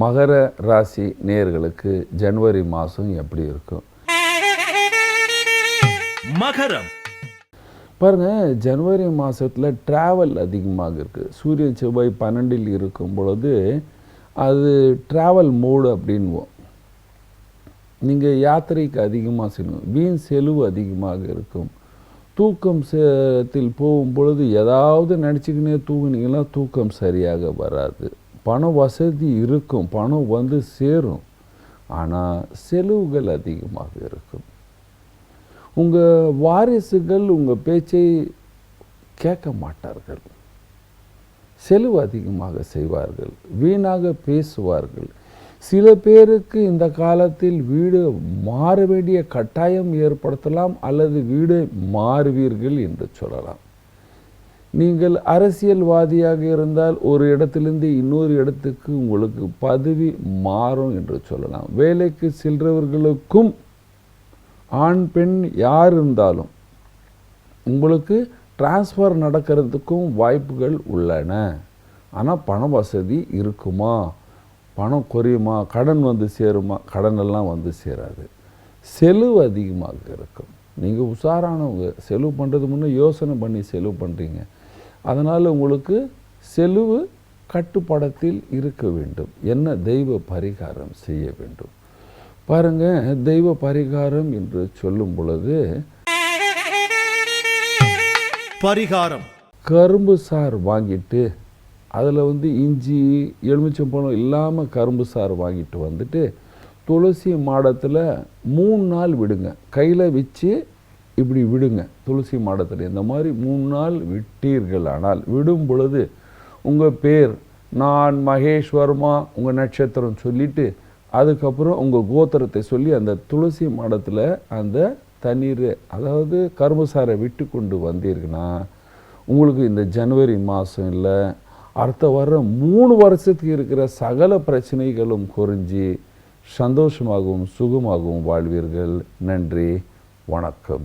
மகர ராசி நேர்களுக்கு ஜனவரி மாதம் எப்படி இருக்கும்? மகரம். பாருங்க ஜனவரி மாதத்தில் ட்ராவல் அதிகமாக இருக்குது சூரிய செவ்வாய் பன்னெண்டில் இருக்கும் பொழுது அது ட்ராவல் மோடு அப்படின்வோம். நீங்கள் யாத்திரைக்கு அதிகமாக செய்யணும் வீண் செலவு அதிகமாக இருக்கும். தூக்கம் சத்தில் போகும் பொழுது ஏதாவது நினச்சிக்கினே தூங்குனீங்கன்னா தூக்கம் சரியாக வராது. பண வசதி இருக்கும் பணம் வந்து சேரும். ஆனால் செலவுகள் அதிகமாக இருக்கும். உங்கள் வாரிசுகள் உங்கள் பேச்சை கேட்க மாட்டார்கள். செலவு அதிகமாக செய்வார்கள் வீணாக பேசுவார்கள். சில பேருக்கு இந்த காலத்தில் வீடு மாற வேண்டிய கட்டாயம் ஏற்படுத்தலாம் அல்லது வீடு மாறுவீர்கள் என்று சொல்லலாம். நீங்கள் அரசியல்வாதியாக இருந்தால் ஒரு இடத்திலிருந்து இன்னொரு இடத்துக்கு உங்களுக்கு பதவி மாறும் என்று சொல்லலாம். வேலைக்கு செல்றவர்களுக்கும் ஆண் பெண் யார் இருந்தாலும் உங்களுக்கு டிரான்ஸ்ஃபர் நடக்கிறதுக்கும் வாய்ப்புகள் உள்ளன. ஆனால் பண வசதி இருக்குமா? பணம் குறையுமா? கடன் வந்து சேருமா? கடனெல்லாம் வந்து சேராது. செலவு அதிகமாக இருக்கும். நீங்கள் உஷாரானவங்க. செலவு பண்ணுறது முன்னே யோசனை பண்ணி செலவு பண்ணுறீங்க அதனால் உங்களுக்கு செலவு கட்டுப்படத்தில் இருக்க வேண்டும். என்ன தெய்வ பரிகாரம் செய்ய வேண்டும்? பாருங்க தெய்வ பரிகாரம் என்று சொல்லும் பொழுது பரிகாரம். கரும்பு சாறு வாங்கிட்டு அதில் வந்து இஞ்சி எலுமிச்சம்பழம் இல்லாமல் கரும்பு சாறு வாங்கிட்டு வந்துட்டு துளசி மாடத்தில் மூணு நாள் விடுங்க. கையில் வச்சு இப்படி விடுங்க. துளசி மாடத்தில். இந்த மாதிரி மூணு நாள் விட்டீர்கள். ஆனால் விடும் பொழுது உங்கள் பேர் நான் மகேஷ் வர்மா உங்கள் நட்சத்திரம் சொல்லிவிட்டு அதுக்கப்புறம் உங்கள் கோத்திரத்தை சொல்லி அந்த துளசி மாடத்தில் அந்த தண்ணீர் அதாவது கருமசாரை விட்டு கொண்டு வந்தீங்கன்னா உங்களுக்கு இந்த ஜனவரி மாதம் இல்லை அடுத்த வர மூணு வருஷத்துக்கு இருக்கிற சகல பிரச்சனைகளும் குறைஞ்சி சந்தோஷமாகவும் சுகமாகவும் வாழ்வீர்கள். நன்றி. வணக்கம்.